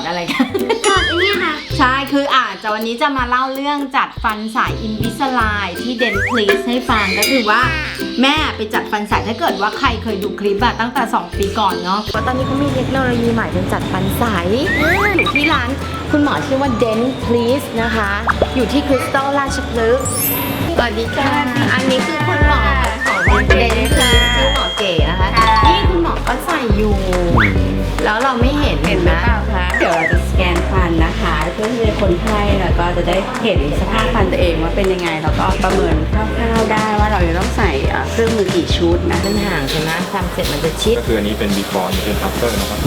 ดอะไรกัน ถอดอันเนี้ยค่ะ ใช่ คืออาจจะวันนี้จะมาเล่าเรื่องจัดฟันสายอินวิสไลที่เดนพลีสให้ฟังก็คือว่า แม่ไปจัดฟันสายถ้าเกิดว่าใครเคยดูคลิปอะตั้งแต่ 2 ปีก่อนเนาะตอนนี้เขามีเทคโนโลยีใหม่เป็นจัดฟันใสอยู่ที่ร้านคุณหมอชื่อว่า Dent Please นะคะ อยู่ที่คริสตัลราชพฤกษ์สวัสดีค่ะ อันนี้คือคุณหมอของ Dent Please ชื่อหมอเก๋นะคะ นี่คุณหมอก็ใส่อยู่ แล้วเราไม่เห็นเห็นหรือเปล่าคะเดี๋ยวเราจะสแกนฟันนะคะ เพื่อที่จะคนไข้แล้วก็จะได้เห็นสภาพฟันตัวเองว่าเป็นยังไง แล้วก็ประเมินคร่าวๆได้ว่าเราจะต้องใส่เอ่อเครื่องมือกี่ชุดนะมันห่างใช่ไหมทำเสร็จมันจะชิด ก็คืออันนี้เป็น before นี่เป็น after นะครับ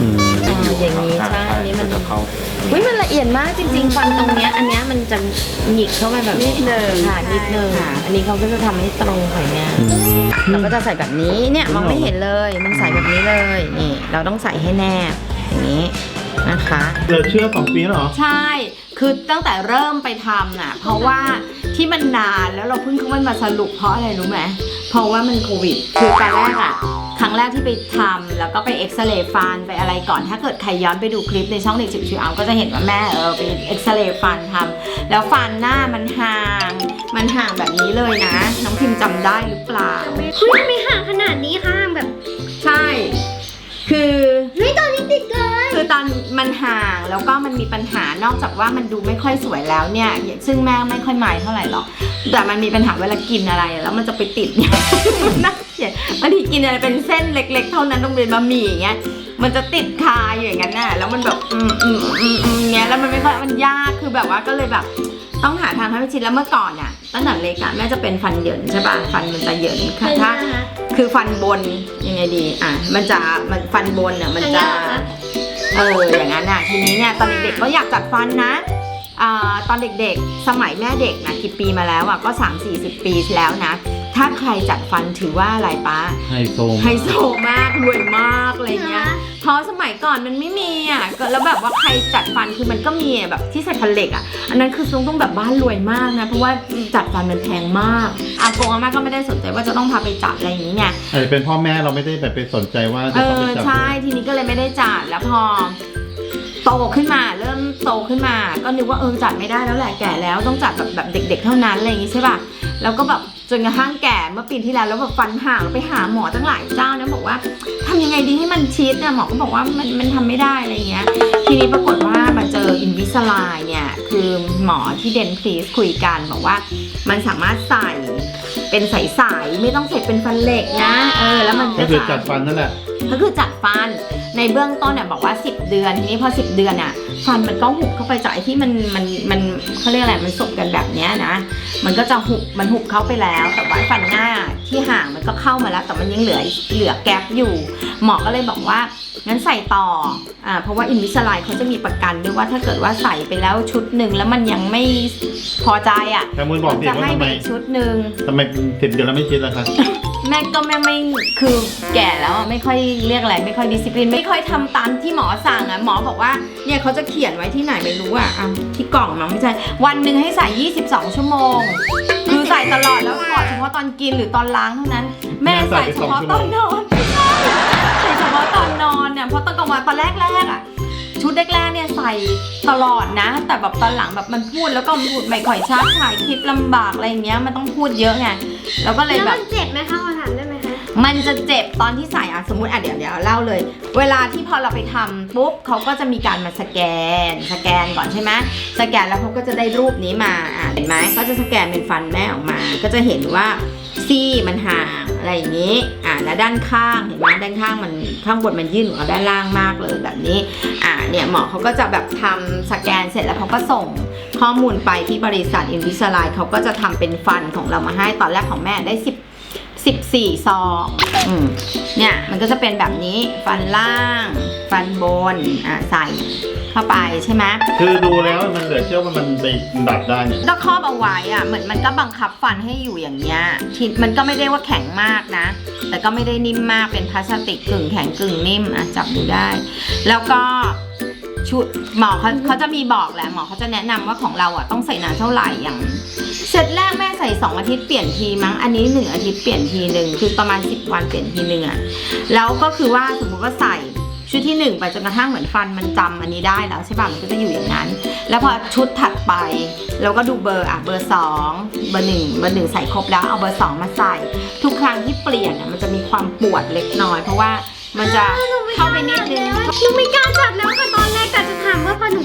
อ๋ออย่างนี้ใช่อันนี้มันก็จะเข้าอุ้ยมันละเอียดมากจริง ๆ ฟันตรงเนี้ยอันเนี้ยมันจะหงิกเข้าไปแบบนิดนึงค่ะนิดนึงค่ะอันนี้เขาก็จะทำให้ตรงหอยเนี่ยเราก็จะใส่แบบนี้เนี่ยมองไม่เห็นเลยมันใส่แบบนี้เลยนี่เราต้องใส่ให้แนบอย่างนี้นะคะ เหลือเชื่อสองปีแล้วเหรอ ใช่ คือตั้งแต่เริ่มไปทำน่ะ เพราะว่าที่มันนานแล้วเราเพิ่งเข้ามาสรุปเพราะอะไรรู้ไหม เพราะว่ามันโควิด คือตอนแรกอะครั้ งแรกที่ไปทำแล้วก็ไปเอ็กซเรย์ฟันไปอะไรก่อน ถ้าเกิดใครย้อนไปดูคลิปในช่องเด็กจิ๋วๆเอาก็จะเห็นว่าแม่เออไปเอ็กซเรย์ฟันทำแล้วฟันหน้ามันห่าง มันห่างแบบนี้เลยนะ น้องพิมพ์จำได้หรือเปล่าคุยทำไมห่างขนาดนี้คะห่างแบบ ใช่ คือ เฮ้ยตอนนี้ติดเลย คือตอนมันห่างแล้วก็มันมีปัญหานอกจากว่ามันดูไม่ค่อยสวยแล้วเนี่ย ซึ่งแม่ไม่ค่อยหมายเท่าไหร่หรอก แต่มันมีปัญหาเวลากินอะไรแล้วมันจะไปติดเนี่ยน่าเกลียดบางทีกินอะไรเป็นเส้นเล็ก ๆ เท่านั้นต้องเป็นบะหมี่อย่างเงี้ยมันจะติดคาอยู่อย่างนั้นน่ะแล้วมันแบบอืมอืมอืมอืมเงี้ยแล้วมันไม่ค่อยมันยากคือแบบว่าก็เลยแบบต้องหาทางทำให้ชินแล้วเมื่อก่อนอะตั้งแต่เล็กอะแม่จะเป็นฟันเหยินใช่ป่ะฟันมันจะเหยินค่ะถ้านะคะคือฟันบนยังไงดี อะ มันจะมันฟันบนอะมันจะ เอออย่างนั้นอะทีนี้เนี่ยตอนเด็กๆก็อยากจัดฟันนะอ่าตอนเด็กๆ สมัยแม่เด็กนะกี่ปีมาแล้วอะก็ 3-40 ปีแล้วนะ ถ้าใครจัดฟันถือว่าอะไรป้าไฮโซไฮโซมากรวยมากอะไรเงี้ยเพราะสมัยก่อนมันไม่มีอะก็แล้วแบบว่าใครจัดฟันคือมันก็มีแบบที่ใส่ฟันเหล็กอะอันนั้นคือต้องต้องแบบบ้านรวยมากนะเพราะว่าจัดฟันมันแพงมากอากงอาม่าก็ไม่ได้สนใจว่าจะต้องพาไปจัดอะไรอย่างนี้ไงอาจจะเป็นพ่อแม่เราไม่ได้แบบไปสนใจว่าเอจะต้องอไปจับใช่ทีนี้ก็เลยไม่ได้จัดแล้วพอโตขึ้นมาเริ่มโตขึ้นมา ก็นึกว่าเออจัดไม่ได้แล้วแหละแก่แล้วต้องจัดแบบแบบเด็ก ๆ เท่านั้นอะไรอย่างงี้ใช่ป่ะแล้วก็แบบจ นกระทั่งแก่เมื่อปีที่แล้วแล้วแบบฟันห่างไปหาหมอตั้งหลายเจ้านะบอกว่าทำยังไงดีให้มันชิดเนี่ยหมอก็บอกว่ามันมันทำไม่ได้อะไรเงี้ย ทีนี้ปรากฏว่ามาเจออินวิสไลเนี่ย คือหมอที่เดนพลีสคุยกันบอกว่า มันสามารถใส่ เป็นใสๆไม่ต้องใส่เป็นฟันเหล็กนะเออแล้วมันก็ก็คือจะจัดฟันนั่นแหละ ก็คือจัดฟันในเบื้องต้นเนี่ยบอกว่า 10 เดือนทีนี้พอ 10 เดือนอะฟันมันก็หุบเข้าไปจากไอ้ที่มันมันมันเขาเรียกอะไรมันสบกันแบบเนี้ยนะมันก็จะหุบมันหุบเข้าไปแล้ว แต่ว่าฟันหน้าที่ห่างมันก็เข้ามาแล้ว แต่มันยังเหลือเหลือแกลบอยู่ หมอก็เลยบอกว่า งั้นใส่ต่ออ่าเพราะว่าอินวิสไลเขาจะมีประกันด้วยว่าถ้าเกิดว่าใส่ไปแล้วชุดหนึ่งแล้วมันยังไม่พอใจอะแต่มูลบอกสิจะว่าให้ทำไปไมอีกชุดหนึ่ง ทำไมสิบเดือนแล้วไม่ชิดล่ะคะแม่ก็แม่ไม่คือแก่แล้วอะไม่ค่อยเรียกอะไรไม่ค่อยดิสซิปลินไม่ค่อยทำตามที่หมอสั่งอะหมอบอกว่าเนี่ยเขาจะเขียนไว้ที่ไหนไม่รู้อะอะที่กล่องมั้งไม่ใช่วันหนึ่งให้ใส่ 22 ชั่วโมง คือใส่ตลอดแล้วถอดเฉพาะตอนกินหรือตอนล้างเท่านั้น แม่ใส่เฉพาะตอนนอน ตอนกลางวันตอนแรกแรกๆอะชุดแรกๆเนี่ยใส่ตลอดนะ แต่แบบตอนหลังแบบมันพูดแล้วก็พูดไม่ค่อยชัดถ่ายคลิปลำบากอะไรอย่างเงี้ยมันต้องพูดเยอะไงแล้วก็เลยแล้วแบมับ นเจ็บไหมคะขอถามได้ไหมคะ มันจะเจ็บตอนที่ใส่อะสมมติอะเดี๋ยวเดี๋ยวเล่าเลย เวลาที่พอเราไปทำปุ๊บเขาก็จะมีการมาสแกน สแกนก่อนใช่ไหมสแกนแล้วเขาก็จะได้รูปนี้มาอะเห็นไหมก็จะสแกนเป็นฟันแม่ออกมา ก็จะเห็นว่าซี่มันห่าง อะไรอย่างนี้ อะแล้วด้านข้างเห็นไหมด้านข้างมันข้างบนมันยื่นออกมาด้านล่างมากเลยแบบนี้ อะเนี่ยหมอเขาก็จะแบบทำสแกนเสร็จแล้วเขาก็ส่งข้อมูลไปที่บริษัทอินวิสไลเขาก็จะทำเป็นฟันของเรามาให้ตอนแรกของแม่ได้10 14 ซองอืมเนี่ยมันก็จะเป็นแบบนี้ฟันล่าง ฟันบนอะใส่ เข้าไปใช่ไหมคือดูแล้วมันเหลือเชื่อว่ามันไปดัดได้เนี่ยแล้วครอบเอาไว้อะเหมือนมันก็บังคับฟันให้อยู่อย่างเงี้ยทีมันก็ไม่ได้ว่าแข็งมากนะ แต่ก็ไม่ได้นิ่มมากเป็นพลาสติกกึ่งแข็งกึ่งนิ่มอะจับดูได้ แล้วก็ชุดหมอเขาเขาจะมีบอกแหละหมอเขาจะแนะนำว่าของเราอะต้องใส่นานเท่าไหร่อย่างเซตแรกแม่ใส่ 2 อาทิตย์เปลี่ยนทีมั้งอันนี้ 1 อาทิตย์เปลี่ยนทีหนึ่งคือประมาณ 10 วันเปลี่ยนทีหนึ่งอะแล้วก็คือว่าสมมุติว่าใส่ ชุดที่หนึ่งไปจนกระทั่งเหมือนฟันมันจำอันนี้ได้แล้วใช่ป่ะมันก็จะอยู่อย่างนั้น แล้วพอชุดถัดไปเราก็ดูเบอร์อะเบอร์สองเบอร์หนึ่งเบอร์หนึ่งใส่ครบแล้วเอาเบอร์สองมาใส่ ทุกครั้งที่เปลี่ยนอะมันจะมีความปวดเล็กน้อย เพราะว่ามันจะเข้าไปนิดนึงหนูไม่กล้าจัดแล้วค่ะตอนแรกกะจะถามว่าพอหนู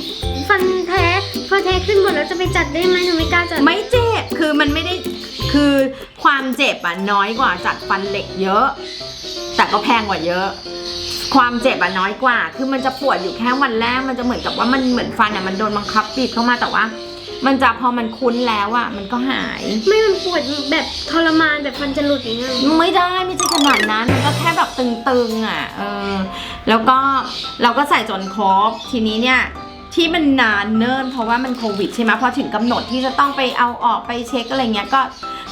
ฟันแท้พอแท้ขึ้นหมดแล้วจะไปจัดได้ไหมหนูไม่กล้าจัดไม่เจ็บคือมันไม่ได้คือความเจ็บอะน้อยกว่าจัดฟันเหล็กเยอะ แต่ก็แพงกว่าเยอะ ความเจ็บอะน้อยกว่า คือมันจะปวดอยู่แค่วันแรก มันจะเหมือนกับว่ามันเหมือนฟันอะมันโดนบังคับบีบเข้ามาแต่ว่า มันจะพอมันคุ้นแล้วอะมันก็หาย ไม่มันปวดแบบทรมานแบบฟันจะหลุดอย่างเงี้ยไม่ได้ไม่ใช่ขนาดนั้น มันก็แค่แบบตึงๆอะเออ แล้วก็เราก็ใส่จนครบ ทีนี้เนี่ยที่มันนานเนิ่นเพราะว่ามันโควิดใช่ไหมพอถึงกำหนดที่จะต้องไปเอาออกไปเช็คอะไรเงี้ยก็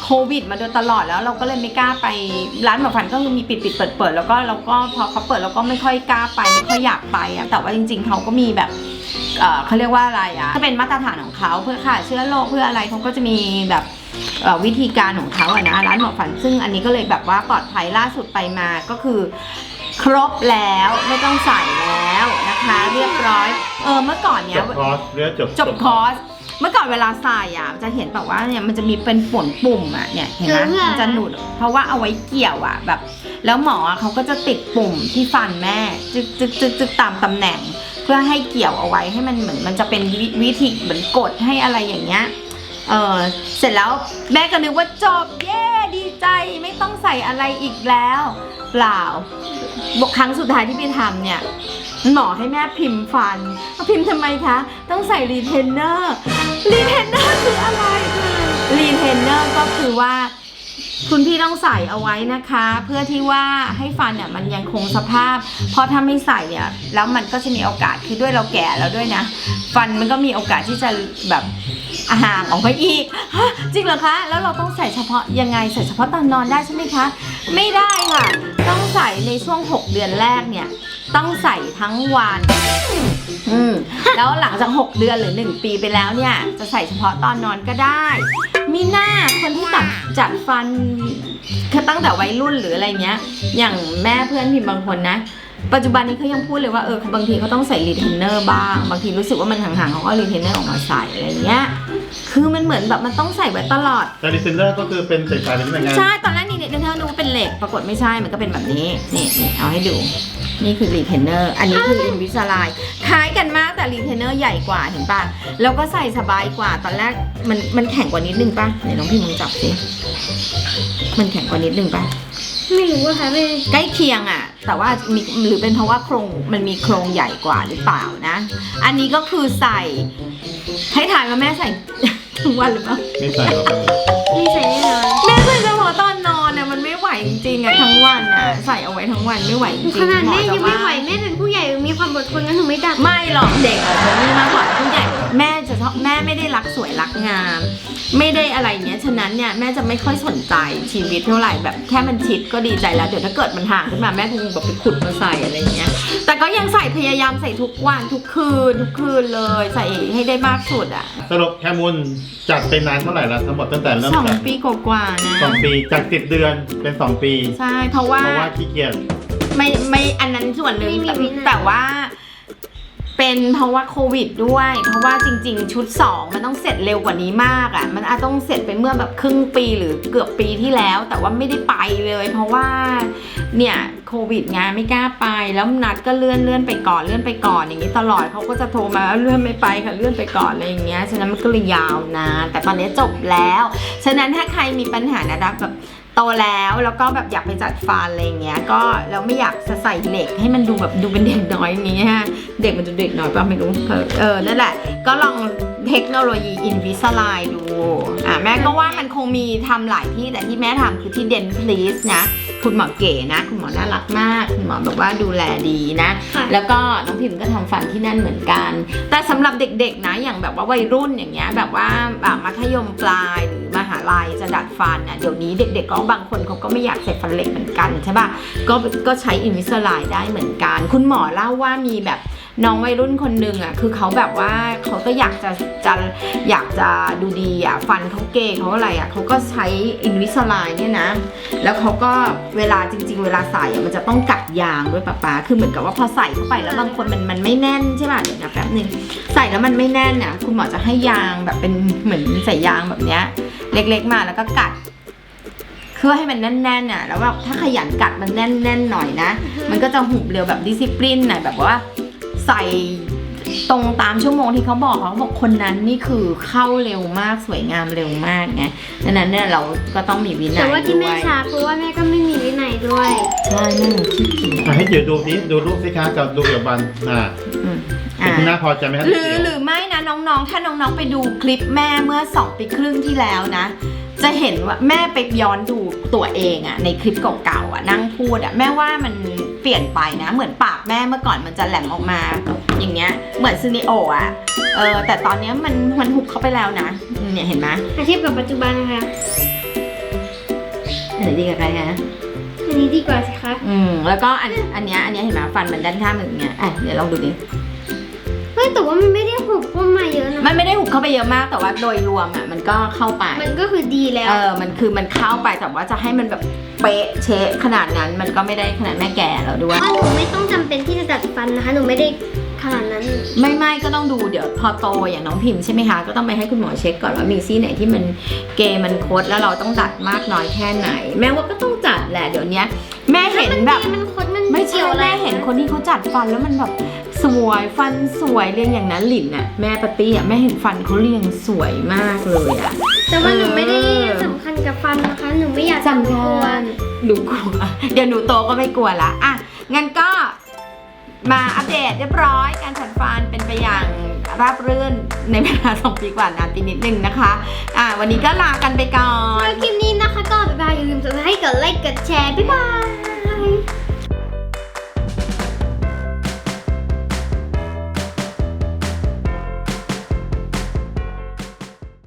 โควิด มาโดยตลอดแล้วเราก็เลยไม่กล้าไปร้านหมอฟันก็คือมีปิดปิดเปิดเปิดแล้วก็เราก็พอเขาเปิดเราก็ไม่ค่อยกล้าไปไม่ค่อยอยากไปอะแต่ว่าจริง ๆเขาก็มีแบบเอ่อเขาเรียกว่าอะไรอะถ้าเป็นมาตรฐานของเขาเพื่อฆ่าเชื้อโรคเพื่ออะไรเขาก็จะมีแบบเอ่อวิธีการของเขาอะนะร้านหมอฟันซึ่งอันนี้ก็เลยแบบว่าปลอดภัยล่าสุดไปมาก็คือครบแล้วไม่ต้องใส่แล้วนะคะ เรียบร้อย เออเมื่อก่อนเนี้จยบคอร์สเรียกจบจบคอร์ส เมื่อก่อนเวลาใส่อะจะเห็นแบบว่าเนี่ยมันจะมีเป็นฝนปุ่มอะเนี่ยเห็นไหมมันจะหนุดเพราะว่าเอาไว้เกี่ยวอะแบบ แล้วหมออะเขาก็จะติดปุ่มที่ฟันแม่จึกจึกจึกจึกตามตำแหน่ง เพื่อให้เกี่ยวเอาไว้ให้มันเหมือนมันจะเป็นวิวิธีเหมือนกดให้อะไรอย่างเงี้ยเออเสร็จแล้วแม่ก็นึกว่าจบเย้ดีใจไม่ต้องใส่อะไรอีกแล้ว เปล่าบอกครั้งสุดท้ายที่ไปทำเนี่ย หมอให้แม่พิมพ์ฟันเอาพิมพ์ทำไมคะ ต้องใส่รีเทนเนอร์รีเทนเนอร์คืออะไรรีเทนเนอร์ก็คือว่า คุณพี่ต้องใส่เอาไว้นะคะ เพื่อที่ว่าให้ฟันเนี่ยมันยังคงสภาพ เพราะถ้าไม่ใส่เนี่ยแล้วมันก็จะมีโอกาสคือด้วยเราแก่แล้วด้วยนะ ฟันมันก็มีโอกาสที่จะแบบห่างออกไปอีกจริงเหรอคะ แล้วเราต้องใส่เฉพาะยังไงใส่เฉพาะตอนนอนได้ใช่ไหมคะ ไม่ได้ค่ะ ต้องใส่ในช่วง 6 เดือนแรกเนี่ย ต้องใส่ทั้งวัน อืม แล้วหลังจาก 6 เดือนหรือ 1 ปีไปแล้วเนี่ย จะใส่เฉพาะตอนนอนก็ได้ มีหน้าคนที่ตัดจัดฟันคือตั้งแต่วัยรุ่นหรืออะไรเงี้ย อย่างแม่เพื่อนพิมพ์บางคนนะ ปัจจุบันนี้เขายังพูดเลยว่าเออบางทีเขาต้องใส่รีเทนเนอร์บ้าง บางทีรู้สึกว่ามันห่างๆเขาก็รีเทนเนอร์ออกมาใส่อะไรเงี้ย คือมันเหมือนแบบมันต้องใส่ไว้ตลอด แต่ดิเซนเดอร์ก็คือเป็นสายๆเป็นยังไงใช่ ตอนแรกนี่เนี่ยเธอนึกว่าเป็นเหล็ก ปรากฏไม่ใช่ มันก็เป็นแบบนี้ นี่นี่เอาให้ดู นี่คือรีเทนเนอร์ อันนี้คืออินวิสไลคล้ายกันมากแต่รีเทนเนอร์ใหญ่กว่าเห็นป่ะ แล้วก็ใส่สบายกว่า ตอนแรกมันมันแข็งกว่านิดนึงป่ะไหนน้องพี่มึงจับสิ มันแข็งกว่านิดนึงป่ะ ไม่รู้ว่าค่ะไม่ใกล้เคียงอะ แต่ว่ามีหรือเป็นเพราะว่าโครงมันมีโครงใหญ่กว่าหรือเปล่านะ อันนี้ก็คือใส่ ให้ถ่ายว่าแม่ใส่ทุกวันหรือเปล่า ไม่ใส่หรอกไม่ใส่แน่นอนแม่ใส่ จริงๆอะทั้งวันอะใส่เอาไว้ทั้งวันไม่ไหวจริงๆขนาดแม่หอจะยังไม่ว่าไหวแม่เป็นผู้ใหญ่มีความอดทนงั้นหนูไม่ดัดไม่หรอกเด็กอะ แม่จะชอบแม่ไม่ได้รักสวยรักงาม ไม่ได้อะไรเงี้ยฉะนั้นเนี่ยแม่จะไม่ค่อยสนใจชีวิตเท่าไหร่แบบแค่มันชิดก็ดีใจแล้วเดี๋ยวถ้าเกิดมันห่างขึ้นมาแม่คงแบบไปขุดมาใส่อะไรเงี้ย แต่ก็ยังใส่พยายามใส่ทุกวันทุกคืนทุกคืนเลยใส่ให้ได้มากสุดอะสรุปแคมูลจัดไปนานเท่าไหร่แล้วทั้งหมดตั้งแต่เริ่มสองจัดปีกว่าๆนะสองปีจากสิบเดือนเป็นสองปีใช่เพราะว่าเพราะว่าขี้เกียจไม่ไม่อันนั้นส่วนหนึ่งไม่มีแต่วินัยแต่ว่า เป็นเพราะว่าโควิดด้วย เพราะว่าจริง ๆ ชุด 2 มันต้องเสร็จเร็วกว่านี้มากอะ่ะ มันอาจต้องเสร็จไปเมื่อแบบครึ่งปีหรือเกือบปีที่แล้ว แต่ว่าไม่ได้ไปเลย เพราะว่าเนี่ยโควิดไงไม่กล้าไปแล้วนัดก็เลื่อนเลื่อนไปก่อนเลื่อนไปก่อนอย่างนี้ตลอดเขาก็จะโทรมาเลื่อนไม่ไปค่ะเลื่อนไปก่อนอะไรอย่างเงี้ยฉะนั้นมันก็เลยยาวนานแต่ตอนนี้จบแล้ว ฉะนั้นถ้าใครมีปัญหานะดับแบบ โตแล้วแล้วก็แบบอยากไปจัดฟันอะไรเงี้ยก็แล้วไม่อยากจะใส่เหล็กให้มันดูแบบดูเป็นเด็กน้อยอย่างเงี้ยเด็กมันจะเด็กน้อยป่ะไม่รู้เออเออนั่นแหละ ก็ลอง เทคโนโลยีอินวิสไลดูอะแม่ก็ว่ามันคงมีทำหลายที่แต่ที่แม่ทำคือที่เดนพลีสนะ คุณหมอเก๋นะ คุณหมอน่ารักมาก คุณหมอแบบว่าดูแลดีนะค่ะแล้วก็น้องพิมก็ทำฟันที่นั่นเหมือนกัน แต่สำหรับเด็กๆนะอย่างแบบว่าวัยรุ่นอย่างเงี้ยแบบว่าแบบมัธยมปลายหรือมหาลัยจะดัดฟันอะเดี๋ยวนี้เด็กๆก็บางคนเขาก็ไม่อยากใส่ฟันเหล็กเหมือนกันใช่ป่ะก็ก็ใช้อินวิสไลได้เหมือนกัน คุณหมอเล่าว่ามีแบบ น้องวัยรุ่นคนหนึ่งอะคือเขาแบบว่าเขาก็อยากจะจะอยากจะดูดีอะฟันเขาเกยเขาอะไรอะเขาก็ใช้อินวิสไลน์เนี่ยนะ แล้วเขาก็เวลาจริง ๆ เวลาใส่มันจะต้องกัดยางด้วยป๊าป๊าคือเหมือนกับว่าพอใส่เข้าไปแล้วบางคนมันมันไม่แน่นใช่ป่ะเดี๋ยวนะแป๊บหนึงใส่แล้วมันไม่แน่นอะคุณหมอจะให้ยางแบบเป็นเหมือนใส่ยางแบบเนี้ย เล็กๆมาแล้วก็กัดเพื่อให้มันแน่นๆน่ะแล้วแบบถ้าขยันกัดมันแน่นๆหน่อยนะ มันก็จะหุบเร็วแบบดิสซิปลินหน่ะแบบว่า ใส่ตรงตามชั่วโมงที่เขาบอกเขาบอกคนนั้นนี่คือเข้าเร็วมากสวยงามเร็วมากไงดังนั้นเนี่ยเราก็ต้องมีวินัยแต่ว่าที่ด้แม่วยช้าเพราะว่าแม่ก็ไม่มีวินัยด้วย ใช่แม่หนูขี้เกียจอะให้เดี๋ยวดูนี้ดูรูปสิคะกับดูกับบันน่ะอืมเป็นอ่าที่น่าพอใจไหมครับหรือเดี๋ยวหรือไม่นะน้องๆ ถ้าน้องๆ ไปดูคลิปแม่เมื่อสองปีครึ่งที่แล้วนะ จะเห็นว่าแม่ไปย้อนดูตัวเองอะในคลิปเก่าๆอะนั่งพูดอะแม่ว่ามันเปลี่ยนไปนะ เหมือนปากแม่เมื่อก่อนมันจะแหลมออกมา อย่างเงี้ยเหมือนซูนิโออะเออแต่ตอนเนี้ยมันมันหุบเข้าไปแล้วนะเนี่ยเห็นไหมอาเทียบกับปัจจุบันนะคะอันไหนดีกับใครฮะอันนี้ดีกว่าสิคะอืมแล้วก็อันอันเนี้ยอันเนี้ยเห็นไหมฟันมันด้านข้างมันอย่างเงี้ยอะเดี๋ยวลองดูดิ เฮ้ยแต่ว่ามันไม่ได้หุบเข้ามาเยอะนะ มันไม่ได้หุบเข้าไปเยอะมากแต่ว่าโดยรวมอะมันก็เข้าไป มันก็คือดีแล้ว เออ มันคือมันเข้าไปแต่ว่าจะให้มันแบบเป๊ะเชะขนาดนั้นมันก็ไม่ได้ขนาดแม่แก่แล้วด้วยว่าหนูไม่ต้องจำเป็นที่จะดัดฟันนะคะ หนูไม่ได้ขนาดนั้น ไม่ไม่ก็ต้องดูเดี๋ยวพอโตอย่างน้องพิมพ์ใช่ไหมคะ ก็ต้องไปให้คุณหมอเช็คก่อนว่ามีซี่ไหนที่มันเกย์มันคดแล้วเราต้องดัดมากน้อยแค่ไหน แม่ว่าก็ต้องจัดแหละเดี๋ยวเนี้ย แม่เห็นแบบ มันคดมันไม่ใช่เกี่ยวอะไรแม่เห็นคนที่เขาจัดฟันแล้วมันแบบ สวยฟันสวยเรียงอย่างนั้นหลินน่ะแม่ปาตี้อะแม่เห็นฟันเขาเรียงสวยมากเลยอะ แต่ว่าหนูไม่ได้เออสำคัญกับฟันนะคะ หนูไม่อยากสำคักลัวญดูกลัวเดี๋ยวหนูโตก็ไม่กลัวละอะงั้นก็มาอัปเดตเรียบร้อยการจัดฟันเป็นไปอย่างราบรื่นในเวลาสองปีกว่านานไปนิดนึงนะคะ อะวันนี้ก็ลากันไปก่อนคลิปนี้นะคะก็บ๊ายบายอย่าลืมกดไลค์กดไลค์กดแชร์บ๊ายบาย